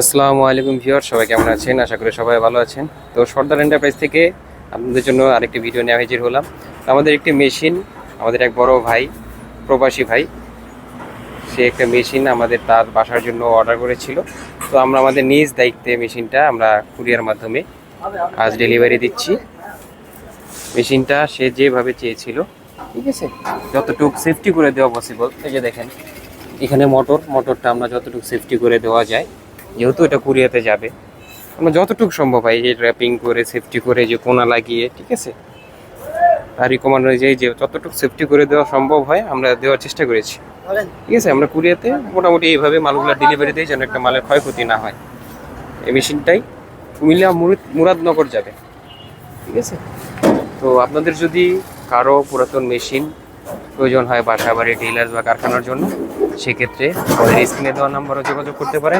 আসসালামু আলাইকুম ভিউয়ার, সবাই কেমন আছেন? আশা করি সবাই ভালো আছেন। তো সর্দার এন্টারপ্রাইজ থেকে আপনাদের জন্য আরেকটি ভিডিও নিয়ে হাজির হলাম। আমাদের একটি মেশিন, আমাদের এক বড় ভাই, প্রবাসী ভাই, সে একটা মেশিন আমাদের তার বাসার জন্য অর্ডার করেছিল। তো আমরা আমাদের নিজ দায়িত্বে মেশিনটা আমরা কুরিয়ার মাধ্যমে আজ ডেলিভারি দিচ্ছি। মেশিনটা সে যেভাবে চেয়েছিল, ঠিক আছে? যতটুকু সেফটি করে দেওয়া পসিবল এই যে দেখেন, এখানে মোটর মোটরটা আমরা যতটুকু সেফটি করে দেওয়া যায় যেহেতু এটা কুরিয়াতে যাবে। আমরা যতটুকু সম্ভব হয় এই র্যাপিং করে সেফটি করে যে কোনা লাগিয়ে ঠিক আছে? আর রিকমান্ড অনুযায়ী যে যতটুকু সেফটি করে দেওয়া সম্ভব হয় আমরা দেওয়ার চেষ্টা করেছি। ঠিক আছে? আমরা কুরিয়াতে মোটামুটি এইভাবে মালগুলো ডেলিভারি দিই যেন একটা মালের ক্ষয়ক্ষতি না হয়। এই মেশিনটাই কুমিল্লা মুরিদ- মুরাদনগর যাবে। ঠিক আছে? তো আপনাদের যদি কারও পুরাতন মেশিন প্রয়োজন হয় বাসা বাড়ি ডিলার বা কারখানার জন্য সেক্ষেত্রে আমাদের স্ক্রিনে দেওয়া নাম্বারও যোগাযোগ করতে পারেন।